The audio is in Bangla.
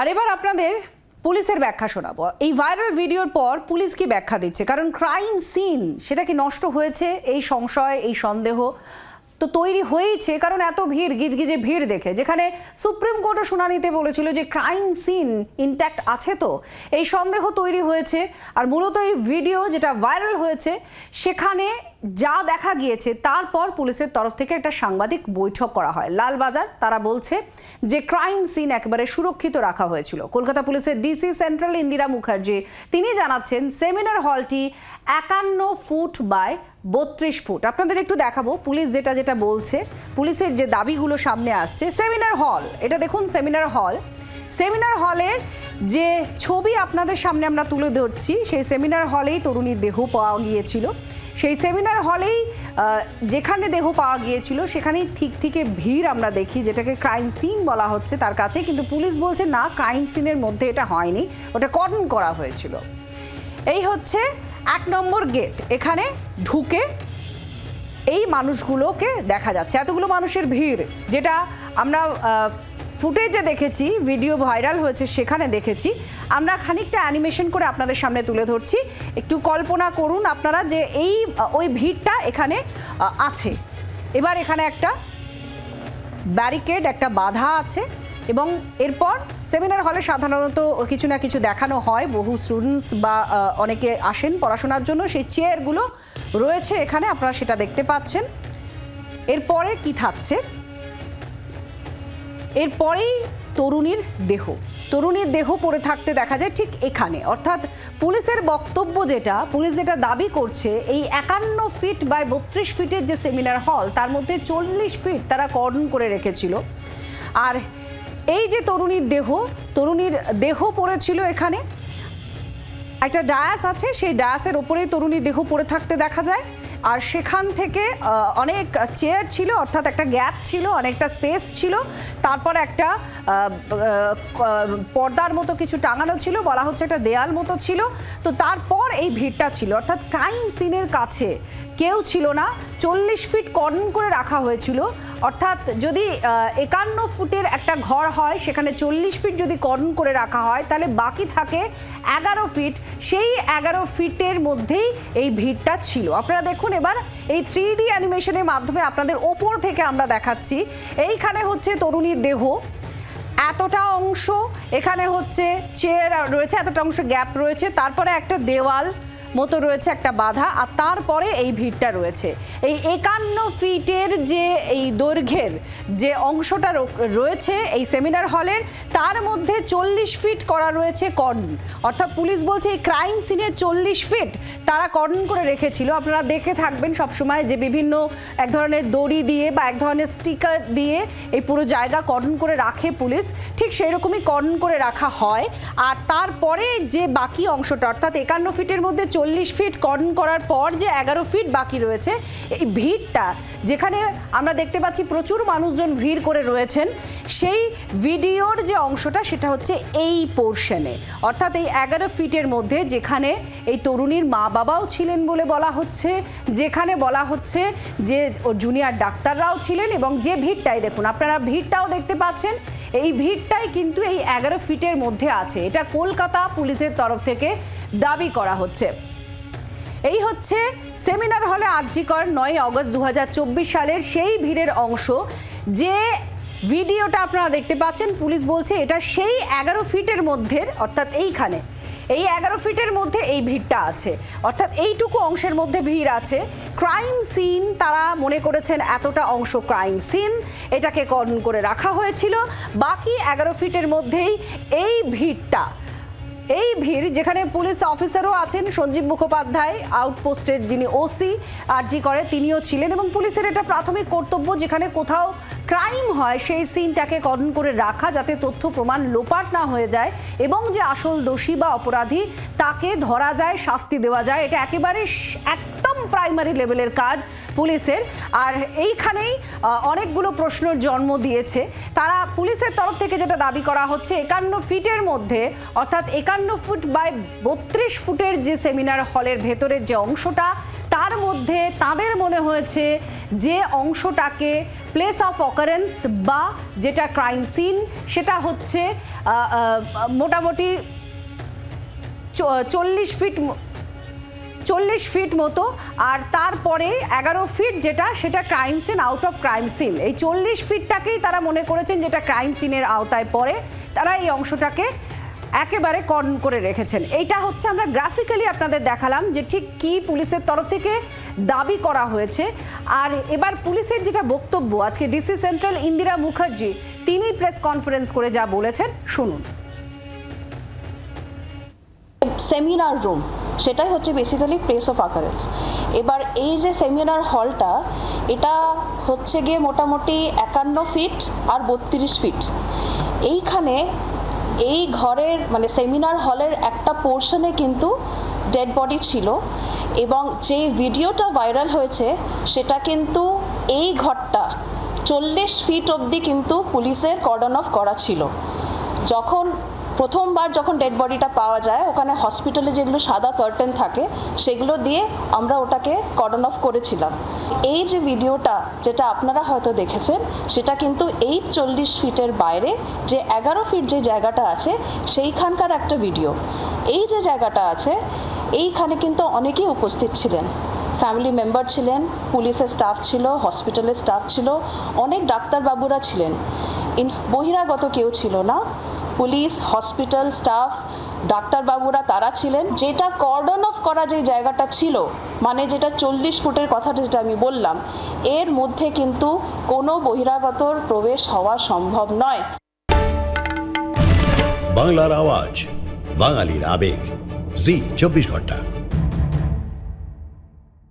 আর এবার আপনাদের পুলিশের ব্যাখ্যা শোনাবো। এই ভাইরাল ভিডিওর পর পুলিশ কি ব্যাখ্যা দিচ্ছে? কারণ ক্রাইম সিন সেটা কি নষ্ট হয়েছে? এই সংশয়, এই সন্দেহ তো তৈরি হয়েছে, কারণ এত ভিড়, গিজগিজে ভিড় দেখে। যেখানে সুপ্রিম কোর্টও শুনানিতে বলেছিল যে ক্রাইম সিন ইনট্যাক্ট আছে তো। এই সন্দেহ তৈরি হয়েছে, আর মূলত এই ভিডিও যেটা ভাইরাল হয়েছে, সেখানে যা দেখা গিয়েছে, তারপর পুলিশের তরফ থেকে একটা সাংবাদিক বৈঠক করা হয়। লালবাজার, তারা বলছে যে ক্রাইম সিন একেবারে সুরক্ষিত রাখা হয়েছিল। কলকাতা পুলিশের ডিসি সেন্ট্রাল ইন্দিরা মুখার্জি, তিনি জানাচ্ছেন সেমিনার হলটি একান্ন ফুট বাই বত্রিশ ফুট। আপনাদের একটু দেখাবো, পুলিশ যেটা যেটা বলছে, পুলিশের যে দাবিগুলো সামনে আসছে। সেমিনার হল এটা দেখুন সেমিনার হল সেমিনার হলের যে ছবি আপনাদের সামনে আমরা তুলে ধরছি, সেই সেমিনার হলেই তরুণীর দেহ পাওয়া গিয়েছিল। সেই সেমিনার হলেই যেখানে দেহ পাওয়া গিয়েছিল, সেখানেই ঠিক থেকে ভিড় আমরা দেখি, যেটাকে ক্রাইম সিন বলা হচ্ছে তার কাছে। কিন্তু পুলিশ বলছে, না ক্রাইম সিনের মধ্যে এটা হয়নি, ওটা কর্ডন করা হয়েছিল। এই হচ্ছে এক নম্বর গেট এখানে ঢুকে এই মানুষগুলোকে দেখা যাচ্ছে। এতগুলো মানুষের ভিড়, যেটা আমরা ফুটেজে দেখেছি, ভিডিও ভাইরাল হয়েছে, সেখানে দেখেছি। আমরা খানিকটা অ্যানিমেশন করে আপনাদের সামনে তুলে ধরছি। একটু কল্পনা করুন আপনারা যে এই, ওই ভিড়টা এখানে আছে। এবার এখানে একটা ব্যারিকেড, একটা বাধা আছে এবং এরপর সেমিনার হলে সাধারণত কিছু না কিছু দেখানো হয়। বহু স্টুডেন্টস বা অনেকে আসেন পড়াশোনার জন্য। সেই চেয়ারগুলো রয়েছে এখানে, আপনারা সেটা দেখতে পাচ্ছেন। এরপরে কি থাকছে? এরপরেই তরুণীর দেহ। তরুণীর দেহ পড়ে থাকতে দেখা যায় ঠিক এখানে। অর্থাৎ পুলিশের বক্তব্য যেটা, পুলিশ যেটা দাবি করছে, এই একান্ন ফিট বাই বত্রিশ ফিটের যে সেমিনার হল, তার মধ্যে চল্লিশ ফিট তারা কর্ডন করে রেখেছিল। আর এই যে তরুণীর দেহ তরুণীর দেহ পড়েছিল এখানে। একটা ডায়াস আছে, সেই ডায়াসের ওপরেই তরুণীর দেহ পড়ে থাকতে দেখা যায়। আর সেখান থেকে অনেক চেয়ার ছিল, অর্থাৎ একটা গ্যাপ ছিল, অনেকটা স্পেস ছিল। তারপর একটা পর্দার মতো কিছু টাঙানো ছিল, বলা হচ্ছে একটা দেয়াল মতো ছিল। তো তারপর এই ভিড়টা ছিল। অর্থাৎ ক্রাইম সিনের কাছে কেউ ছিল না। চল্লিশ ফিট কর্ন করে রাখা হয়েছিল। অর্থাৎ যদি একান্ন ফুটের একটা ঘর হয়, সেখানে চল্লিশ ফিট যদি কর্ন করে রাখা হয়, তাহলে বাকি থাকে এগারো ফিট। সেই এগারো ফিটের মধ্যেই এই ভিড়টা ছিল। আপনারা দেখুন এবার এই থ্রি ডি অ্যানিমেশনের মাধ্যমে আপনাদের ওপর থেকে আমরা দেখাচ্ছি। এইখানে হচ্ছে তরুণীর দেহ। এতটা অংশ, এখানে হচ্ছে চেয়ার রয়েছে, এতটা অংশ গ্যাপ রয়েছে। তারপরে একটা দেওয়াল। মতো রয়েছে একটা বাধা, আর তারপরে এই ভিড়টা রয়েছে। এই একান্ন ফিটের যে এই দৈর্ঘ্যের যে অংশটা রয়েছে এই সেমিনার হলের, তার মধ্যে চল্লিশ ফিট করা রয়েছে কর্ডন অর্থাৎ পুলিশ বলছে এই ক্রাইম সিনে চল্লিশ ফিট তারা কর্ডন করে রেখেছিল। আপনারা দেখে থাকবেন সবসময় যে বিভিন্ন এক ধরনের দড়ি দিয়ে বা এক ধরনের স্টিকার দিয়ে এই পুরো জায়গা কর্ডন করে রাখে পুলিশ। ঠিক সেই রকমই কর্ডন করে রাখা হয়। আর তারপরে যে বাকি অংশটা, অর্থাৎ একান্ন ফিটের মধ্যে চল্লিশ ফিট কর্ন করার পর যে এগারো ফিট বাকি রয়েছে, এই ভিড়টা, যেখানে আমরা দেখতে পাচ্ছি প্রচুর মানুষজন ভিড় করে রয়েছেন, সেই ভিডিওর যে অংশটা সেটা হচ্ছে এই পোর্শনে অর্থাৎ এই এগারো ফিটের মধ্যে যেখানে এই তরুণীর মা বাবাও ছিলেন বলে বলা হচ্ছে, যেখানে বলা হচ্ছে যে ওর জুনিয়র ডাক্তাররাও ছিলেন এবং যে ভিড়টাই দেখুন, আপনারা ভিড়টাও দেখতে পাচ্ছেন, এই ভিড়টাই কিন্তু এই এগারো ফিটের মধ্যে আছে। এটা কলকাতা পুলিশের তরফ থেকে দাবি করা হচ্ছে। এই হচ্ছে সেমিনার হলে আর্জিকর নয় অগস্ট দু হাজার চব্বিশ সালের সেই ভিড়ের অংশ। যে ভিডিওটা আপনারা দেখতে পাচ্ছেন, পুলিশ বলছে এটা সেই এগারো ফিটের মধ্যে অর্থাৎ এইখানে, এই এগারো ফিটের মধ্যে এই ভিড়টা আছে। অর্থাৎ এইটুকু অংশের মধ্যে ভিড় আছে। ক্রাইম সিন তারা মনে করেছেন এতটা অংশ ক্রাইম সিন, এটাকে কর্ণ করে রাখা হয়েছিল। বাকি এগারো ফিটের মধ্যেই এই ভিড়টা এই ভিড় যেখানে পুলিশ অফিসারও আছেন, সঞ্জীব মুখোপাধ্যায়, আউটপোস্টের যিনি ওসি, আরজি করে, তিনিও ছিলেন এবং পুলিশের এটা প্রাথমিক কর্তব্য যেখানে কোথাও ক্রাইম হয়, সেই সিনটাকে কর্ণ করে রাখা যাতে তথ্য প্রমাণ লোপাট না হয়ে যায় এবং যে আসল দোষী বা অপরাধী তাকে ধরা যায়, শাস্তি দেওয়া যায়, এটা একেবারে একদম প্রাইমারি লেভেলের কাজ পুলিশের। আর এইখানেই অনেকগুলো প্রশ্নের জন্ম দিয়েছে। তারা পুলিশের তরফ থেকে যেটা দাবি করা হচ্ছে, একান্ন ফিটের মধ্যে, অর্থাৎ একান্ন ফুট বাই বত্রিশ ফুটের যে সেমিনার হলের ভেতরের যে অংশটা, তার মধ্যে তাদের মনে হয়েছে যে অংশটাকে প্লেস অফ অকারেন্স বা যেটা ক্রাইম সিন সেটা হচ্ছে মোটামুটি চল্লিশ ফিট চল্লিশ ফিট মতো, আর তারপরে এগারো ফিট যেটা, সেটা crime scene out of crime scene এই চল্লিশ ফিটটাকেই তারা মনে করেছেন যেটা ক্রাইম সিনের আওতায় পড়ে। তারা এই অংশটাকে একেবারে কর্ন করে রেখেছেন। এইটা হচ্ছে আমরা গ্রাফিক্যালি আপনাদের দেখালাম যে ঠিক কি পুলিশের তরফ থেকে দাবি করা হয়েছে। আর এবার পুলিশের যেটা বক্তব্য, আজকে ডিসি সেন্ট্রাল ইন্দিরা মুখার্জি তিনি প্রেস কনফারেন্স করে যা বলেছেন, শুনুন। সেমিনার রুম সেটাই হচ্ছে বেসিক্যালি প্লেস অফ আকারেন্স এবার এই যে সেমিনার হলটা এটা হচ্ছে গিয়ে মোটামুটি একান্ন ফিট আর বত্রিশ ফিট এইখানে এই ঘরের মানে সেমিনার হলের একটা পোর্শনে কিন্তু ডেড বডি ছিল এবং যে ভিডিওটা ভাইরাল হয়েছে, সেটা কিন্তু এই ঘরটা চল্লিশ ফিট অবধি কিন্তু পুলিশের কর্ডন অফ করা ছিল। যখন প্রথমবার যখন ডেড বডিটা পাওয়া যায়, ওখানে হসপিটালে যেগুলো সাদা কার্টেন থাকে, সেগুলো দিয়ে আমরা ওটাকে কর্ডন অফ করেছিলাম। এই যে ভিডিওটা যেটা আপনারা হয়তো দেখেছেন, সেটা কিন্তু এই চল্লিশ ফিটের বাইরে, যে এগারো ফিট যে জায়গাটা আছে, সেইখানকার একটা ভিডিও এই যে জায়গাটা আছে, এইখানে কিন্তু অনেকেই উপস্থিত ছিলেন। ফ্যামিলি মেম্বার ছিলেন পুলিশের স্টাফ ছিল হসপিটালের স্টাফ ছিল, অনেক ডাক্তারবাবুরা ছিলেন। ইন বহিরাগত কেউ ছিল না। পুলিশ, হসপিটাল, স্টাফ, ডাক্তারবাবুরা তারা ছিলেন। যেটা কর্ডন অফ করা যে জায়গাটা ছিল মানে যেটা চল্লিশ ফুটের কথাটা যেটা আমি বললাম, এর মধ্যে কিন্তু কোনো বহিরাগতর প্রবেশ হওয়া সম্ভব নয়। বাংলার আওয়াজ, বাঙালির আবেগ, জি, চব্বিশ ঘণ্টা।